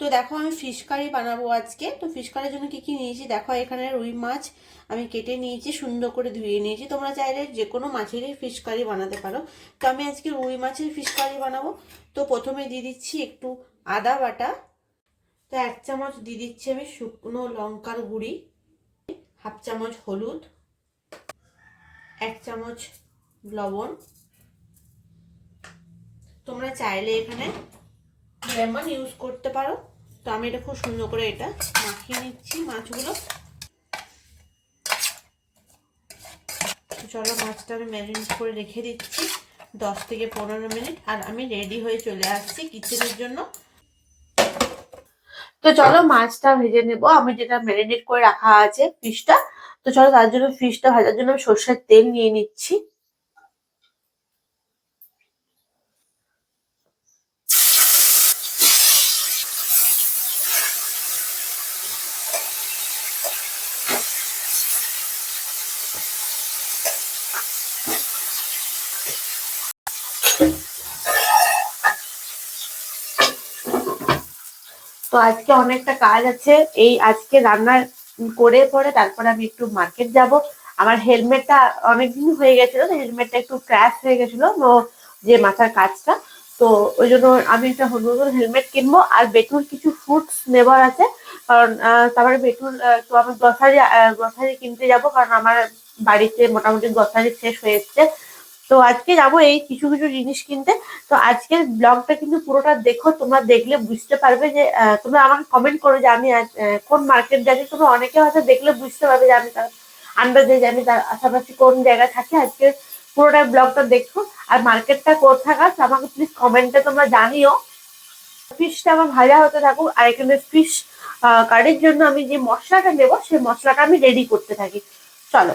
তো দেখো আমি ফিশ কারি বানাবো আজকে। তো ফিশ কারির জন্য কি কি নিয়েছি? দেখো, এখানে রুই মাছ আমি কেটে নিয়েছি, সুন্দর করে ধুয়ে নিয়েছি। তোমরা চাইলে যে কোনো মাছেরই ফিশ কারি বানাতে পারো। তো আমি আজকে রুই মাছের ফিশ কারি বানাবো। তো প্রথমে দিয়ে দিচ্ছি একটু আদা বাটা। তো এক চামচ দিয়ে দিচ্ছি আমি শুকনো লঙ্কার গুঁড়ি। হাফ চামচ হলুদ। এক চামচ লবণ। তোমরা চাইলে এখানে লেমন ইউজ করতে পারো। তো আমি এটা খুব সুন্দর করে এটা মাখিয়ে নিচ্ছি মাছগুলো। চলো মাছটা আমি ম্যারিনেট করে রেখে দিচ্ছি দশ থেকে পনেরো মিনিট আর আমি রেডি হয়ে চলে আসছি কিচেনের জন্য। তো চলো মাছটা ভেজে নেব। আমি যেটা ম্যারিনেট করে রাখা আছে ফিশটা, তো চলো তার জন্য ফিশটা ভাজার জন্য সর্ষের তেল নিয়ে নিচ্ছি। আজকে অনেকটা কাজ আছে। এই আজকে রান্না করে পরে তারপরে আমি একটু মার্কেট যাব। আমার হেলমেটটা অনেকদিন হয়ে গেছিল, তো হেলমেটটা একটু ক্র্যাশ হয়ে গেছিল যে মাথার কাজটা। তো ওই জন্য আমি একটা নতুন হেলমেট কিনবো। আর বেটুর কিছু ফ্রুটস নেবার আছে, কারণ তারপরে বেটুর তো আমি গ্রসারি গ্রসারি কিনতে যাব, কারণ আমার বাড়িতে মোটামুটি গ্রসারি শেষ হয়ে এসছে। তো আজকে যাব এই কিছু কিছু জিনিস কিনতে। তো আজকের ব্লগটা কিন্তু পুরোটা দেখো, তোমরা দেখলে বুঝতে পারবে যে তোমরা আমাকে কমেন্ট করো যে আমি কোন মার্কেট যাচ্ছি। তোমরা অনেকে হয়তো দেখলে বুঝতে পারবে যে আমি তার আন্দাজে যে আমি তার আশেপাশে কোন জায়গায় থাকি। আজকে পুরোটা ব্লগটা দেখো। আর মার্কেটটা আছে আমাকে প্লিজ কমেন্টে তোমরা জানিও। ফিশটা আমার ভাজা হতে থাকুক, আর এখানে ফিশ কারির জন্য আমি যে মশলাটা নেব সেই মশলাটা আমি রেডি করতে থাকি। চলো।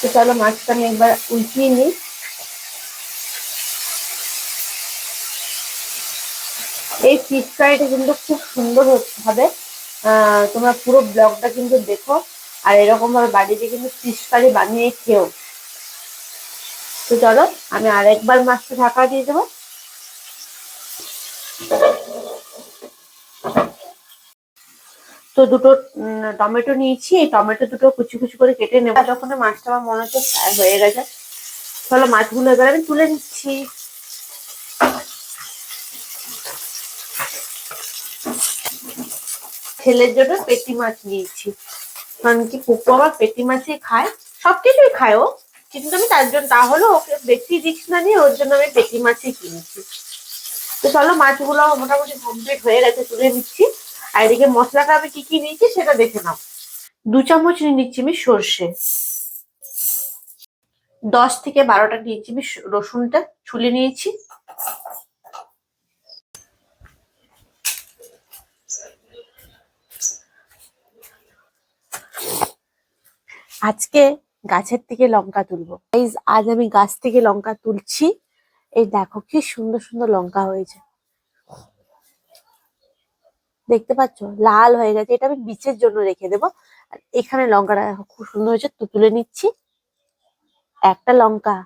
তো চলো মাছটা আমি একবার উল্টিয়ে নিই। এই ফিশ ফ্রাইটা কিন্তু খুব সুন্দর হবে তোমরা পুরো ব্লগটা কিন্তু দেখো। আর এরকম ভাবে বাড়িতে কিন্তু ফিশ ফ্রাই বানিয়ে খেও। তো চলো, আমি আরেকবার মাছটা ঢাকা দিয়ে দেবো। তো দুটো টমেটো নিয়েছি। এই টমেটো দুটো কুচি কুচি করে কেটে নেব। যখন মাছটা আমার মনে হচ্ছে ফ্রাই হয়ে গেছে, চলো মাছগুলো এবার আমি তুলে নিচ্ছি। ছেলের জন্য পেটি মাছ নিয়েছি। কারণ কি পুকু আবার পেটি মাছই খায়। সবকিছুই খায় ও। কিন্তু আমি তার জন্য তাহলে ওকে বেশি রিক্স না নিয়ে ওর জন্য আমি পেটি মাছই কিনেছি। তো চলো মাছগুলো মোটামুটি কমপ্লিট হয়ে গেছে, তুলে নিচ্ছি। আর এদিকে মশলাটা আমি কি কি নিয়েছি সেটা দেখে নাও। দু চামচ নিয়ে নিচ্ছি আমি সর্ষে। দশ থেকে বারোটা নিয়েছি আমি রসুনটা, ছুলে নিয়েছি। আজকে গাছের থেকে লঙ্কা তুলবো। আজ আমি গাছ থেকে লঙ্কা তুলছি। এই দেখো কি সুন্দর সুন্দর লঙ্কা হয়েছে। দেখতে পাচ্ছ? লাল হয়ে গেছে। এটা আমি বিচের জন্য রেখে দেবো। আর এখানে লঙ্কাটা খুব সুন্দর হয়েছে। তো তুলে নিচ্ছি। একটা লঙ্কা।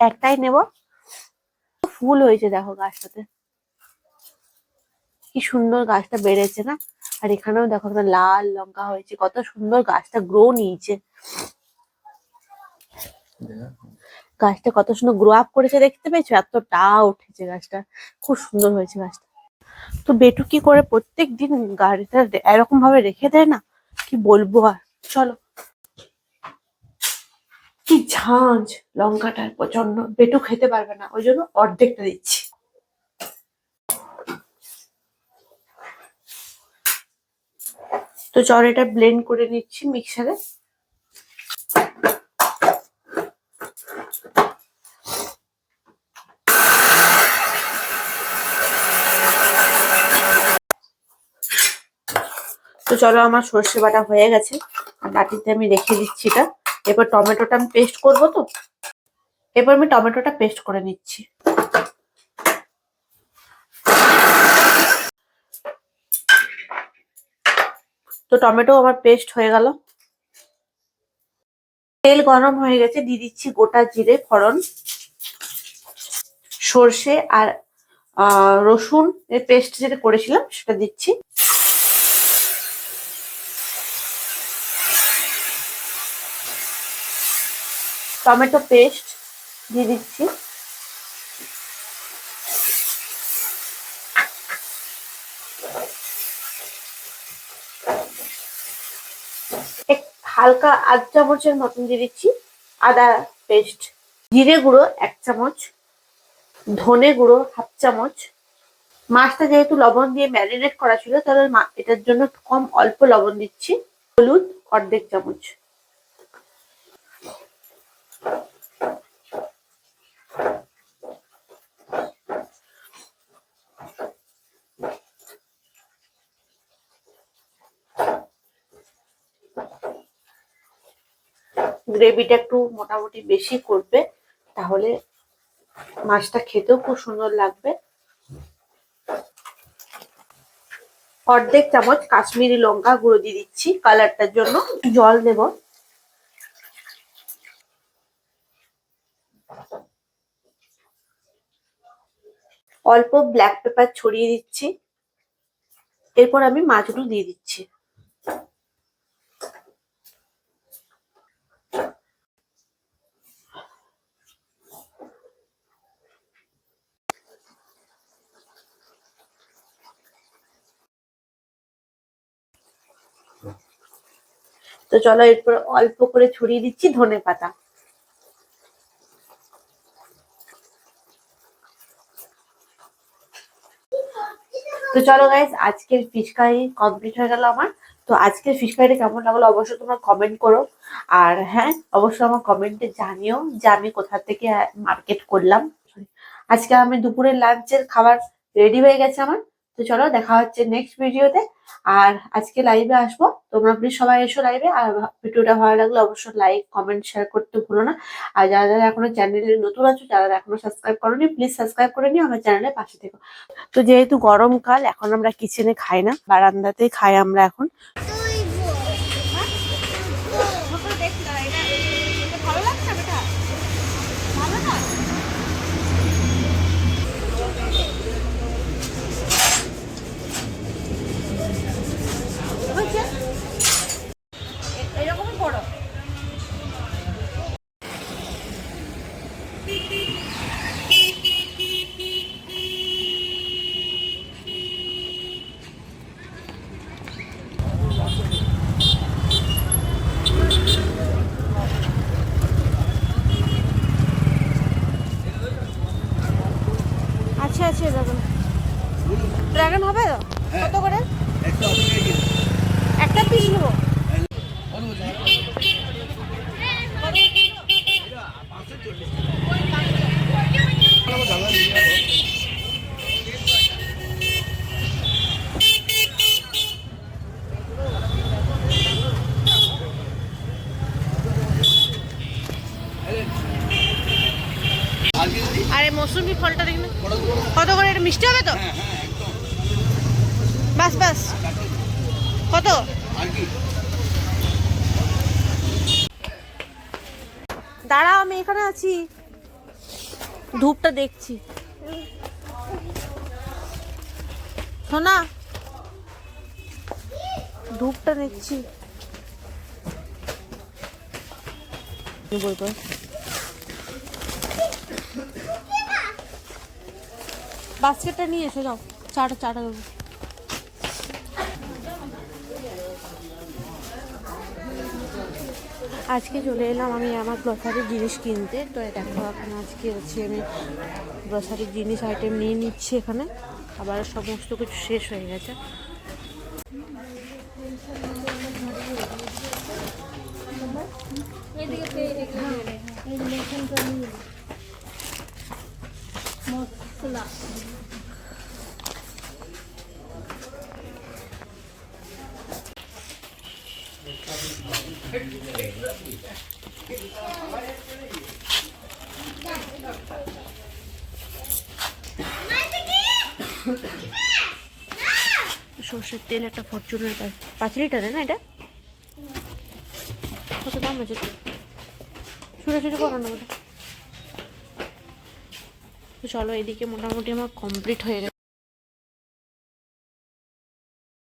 একটাই নেব। ফুল হয়েছে দেখো গাছটাতে। কি সুন্দর গাছটা বেড়েছে না? আর এখানেও দেখো একটা লাল লঙ্কা হয়েছে। কত সুন্দর গাছটা গ্রো নিয়েছে। গাছটা কত সুন্দর গ্রো আপ করেছে দেখতে পেয়েছ? এতটা উঠেছে গাছটা। খুব সুন্দর হয়েছে গাছটা। তো বেটু কি করে প্রত্যেক দিন গাড়িটা এরকম ভাবে রেখে দেয় না? কি বলব আর? চলো। কি ঝাঁঝ লঙ্কাটার প্রচণ্ড। বেটু খেতে পারবে না, ওই জন্য অর্ধেকটা দিচ্ছি। তো চল এটা ব্লেন্ড করে নিচ্ছি মিক্সারে চলো, আমার সর্ষে বাটা হয়ে গেছে। বাটিতে আমি রেখে দিচ্ছি এটা। এরপর টমেটোটা আমি পেস্ট করব তো? এবার আমি টমেটোটা পেস্ট করে নিচ্ছি। তো টমেটো আমার পেস্ট হয়ে গেল। তেল গরম হয়ে গেছে, দিয়ে দিচ্ছি গোটা জিরে, ফড়ন, সর্ষে আর রসুন এর পেস্ট যেটা করেছিলাম সেটা দিচ্ছি। টমেটো পেস্ট দিয়ে দিচ্ছি। হালকা আধ চামচের মতন দিয়ে দিচ্ছি আদা পেস্ট। জিরে গুঁড়ো এক চামচ, ধনে গুঁড়ো হাফ চামচ। মাছটা যেহেতু লবণ দিয়ে ম্যারিনেট করা ছিল, তাহলে এটার জন্য কম অল্প লবণ দিচ্ছি। হলুদ অর্ধেক চামচ। গ্রেভিটা একটু মোটামুটি বেশি করবে, তাহলে মাছটা খেতেও খুব সুন্দর লাগবে। অর্ধেক চামচ কাশ্মীরি লঙ্কা গুঁড়ো দিয়ে দিচ্ছি কালারটার জন্য, জল দেব। অল্প ব্ল্যাক পেপার ছড়িয়ে দিচ্ছি। এরপর আমি মাছগুলো দিয়ে দিচ্ছি। তো চলো এরপর অল্প করে ছড়িয়ে দিচ্ছি ধনে পাতা। তো চলো গাইজ আজকের ফিশ কমপ্লিট হয়ে গেল আমার। তো আজকের ফিশ কেমন লাগল অবশ্যই তোমরা কমেন্ট করো। আর হ্যাঁ অবশ্যই আমার কমেন্টে জানিও যে আমি কোথা থেকে মার্কেট করলাম। আজকে আমি দুপুরের লাঞ্চের খাবার রেডি হয়ে গেছে আমার। তো চলো, দেখা হচ্ছে নেক্সট ভিডিওতে আর আজকে লাইভে আসব। তোমরা প্লিজ সবাই এসো লাইভে আর ভিডিওটা ভালো লাগলে অবশ্যই লাইক কমেন্ট শেয়ার করতে ভুলো না। আর যারা যারা এখনও চ্যানেলে নতুন আছো, যারা এখনও সাবস্ক্রাইব করোনি প্লিজ সাবস্ক্রাইব করে নিও। আমার চ্যানেলের পাশে থেকো। তো যেহেতু গরমকাল, এখন আমরা কিচেনে খাই না। বারান্দাতেই খাই আমরা এখন এরকমই বড় আছে আছে ড্রাগন ড্রাগন হবে তো কত করে একটা পিস নেব আরে ফলটা দেখি কত করে? এটা মিষ্টি হবে তো? বাস বাস। কত? দাঁড়াও, আমি এখানে আছি। ধূপটা দেখছি। শোনা ধূপটা দেখছি। বলব বাস্কেটটা নিয়ে এসে যাও। চাটা চাটা দেবো। আজকে চলে এলাম আমি আমার গ্রসারির জিনিস কিনতে। তো দেখো এখন আজকে হচ্ছে আমি গ্রসারির জিনিস আইটেম নিয়ে নিচ্ছি এখানে। আবার সমস্ত কিছু শেষ হয়ে গেছে। সর্ষের তেল একটা ফরচুনের পাঁচ লিটারে না এটা? কত দাম আছে? ছুটে ছুটে করো না ওটা তো চলো এদিকে মোটামুটি আমার কমপ্লিট হয়ে গেছে।